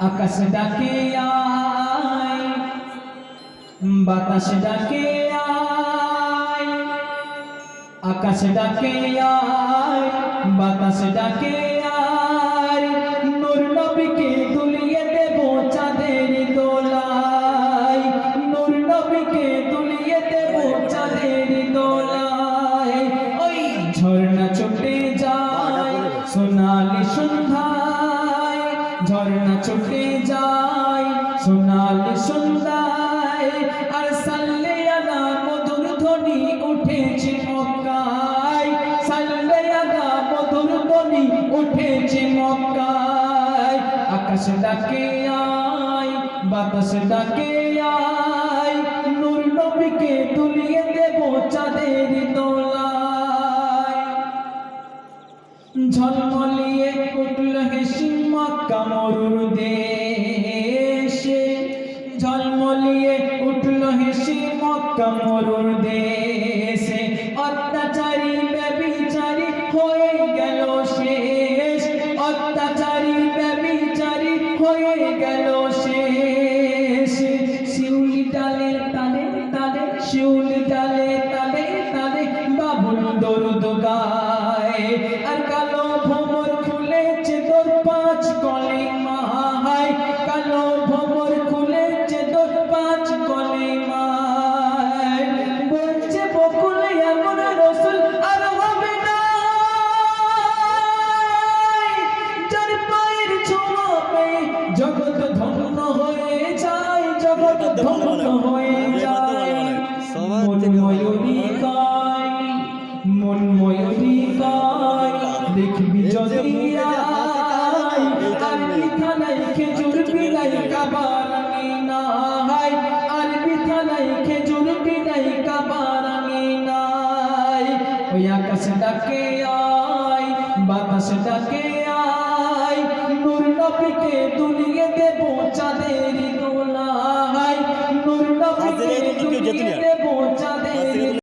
আকাশ ডাকে আয়, বাতাস ডাকে আয়, আকাশ ডাকে আয়, বাতাস ডাকে দুলিয়ে দোলায় ওই ঝর্ণা ছুটে যায়, সোনালি সন্ধ্যায় ঝর্ণা ছুটে যায় সোনালি সন্ধ্যায়। আর সাল্লে আলা মধুর ধ্বনি উঠেছে মক্কায়। সাল্লে মধুর ধ্বনি উঠেছে মক্কায়। আকাশ ডাকে আয়, বাতাস ডাকে হেসি মক্কা মরুর দেশে ঝলমলিয়ে উঠল হেসি মক্কা মরুর দেশে। অত্যাচারী ব্যবিচারী হয়ে গেল শেষ। অত্যাচারী ব্যবিচারী হয়ে গেল শেষ। শিউলি ডালে তালে তালে, শিউলি ডালে তালে তালে, বাবুল দরুদ গায়। ধন্য হয়ে যায় মন মন দেখবি যদি আর বিথানাই খেজুর বিলাই কাবারানি নাই আর বিথানাই খেজুর বিলাই কাবারানি নাই ওই আকাশ ডাকে আয় বাতাস নবীকে দুলিয়ে দেব চাঁদের जिले जो उनके जतन है